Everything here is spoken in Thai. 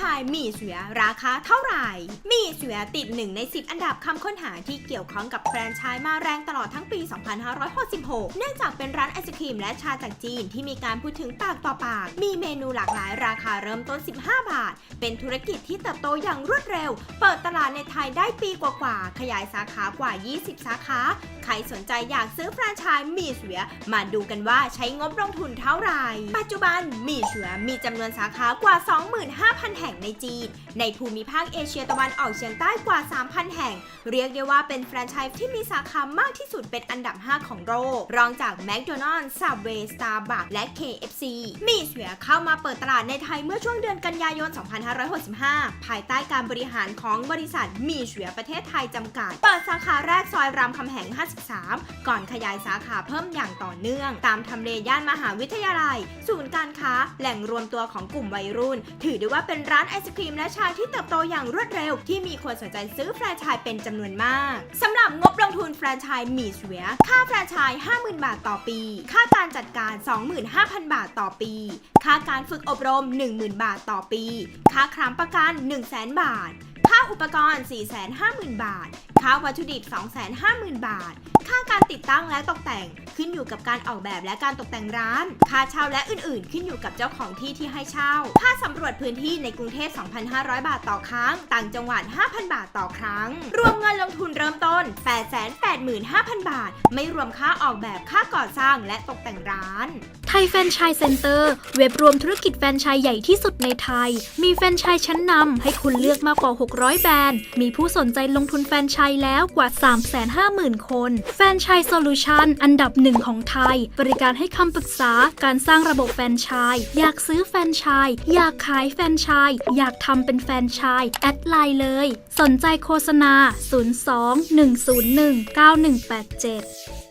ไชส์หมี่เสือราคาเท่าไหร่หมี่เสือติด1ใน 10 อันดับคำค้นหาที่เกี่ยวข้องกับแฟรนไชส์มาแรงตลอดทั้งปี 2566 เนื่องจากเป็นร้านไอศครีมและชาจากจีนที่มีการพูดถึงปากต่อปาก มีเมนูหลากหลายราคาเริ่มต้น 15 บาท เป็นธุรกิจที่เติบโตอย่างรวดเร็ว เปิดตลาดในไทยได้ปีกว่าๆ ขยายสาขากว่า 20 สาขา ใครสนใจอยากซื้อแฟรนไชส์หมี่เสือ มาดูกันว่าใช้งบลงทุนเท่าไหร่ ปัจจุบันหมี่เสือมีจำนวนสาขากว่า 25,000 แห่งในจีน ในภูมิภาคเอเชียตะวันออกเฉียงใต้กว่า 3,000 แห่ง เรียกได้ว่าเป็นแฟรนไชส์ที่มีสาขามากที่สุดเป็นอันดับ 5 ของโลกรองจาก McDonald's Subway Starbucks และ KFC มีเสือเข้ามาเปิดตลาดในไทยเมื่อช่วงเดือนกันยายน 2565 ภายใต้การบริหารของบริษัทมีเสือประเทศไทยจำกัด เปิดสาขาแรกซอยรามคำแหง 53 ก่อนขยายสาขาเพิ่มอย่างต่อเนื่อง ตามทำเลย่านมหาวิทยาลัย ศูนย์การค้า แหล่งรวมตัวของกลุ่มวัยรุ่น ถือได้ว่าเป็นร้านานไอศครีมและชาที่เติบโตอย่างรวดเร็ว ที่มีคนสนใจซื้อแฟรนไชส์เป็นจำนวนมากสำหรับงบลงทุนแฟรนไชส์มี่เสียค่าแฟรนไชส์50,000 บาทต่อปี ค่าการจัดการ 25,000 บาทต่อปี ค่าการฝึกอบรม 10,000 บาทต่อปี ค่าครามประกัน 100,000 บาท ค่าอุปกรณ์ 450,000 บาท ค่าวัตถุดิบ 250,000 บาท ค่าการติดตั้งและตกแต่งขึ้นอยู่กับการออกแบบและการตกแต่งร้าน ค่าเช่าและอื่นๆ ขึ้นอยู่กับเจ้าของที่ที่ให้เช่า ค่าสำรวจพื้นที่ในกรุงเทพ 2,500 บาทต่อครั้ง ต่างจังหวัด 5,000 บาทต่อครั้ง รวมเงินลงทุนเริ่มต้น 885,000 บาท ไม่รวมค่าออกแบบค่าก่อสร้างและตกแต่งร้าน ไทยแฟนชส์เซ็นเตอร์ เว็บรวมธุรกิจแฟรนไชส์ใหญ่ที่สุดในไทย มีแฟรนไชส์ชั้นนำให้คุณเลือกมากกว่า 600 แบรนด์ มีผู้สนใจลงทุนแฟรนไชส์แล้วกว่า 350,000 คน แฟนชายโซลูชันอันดับหนึ่งของไทย บริการให้คำปรึกษาการสร้างระบบแฟนชาย อยากซื้อแฟนชาย อยากขายแฟนชาย อยากทำเป็นแฟนชาย แอดไลน์เลย สนใจโฆษณา 02 101 9187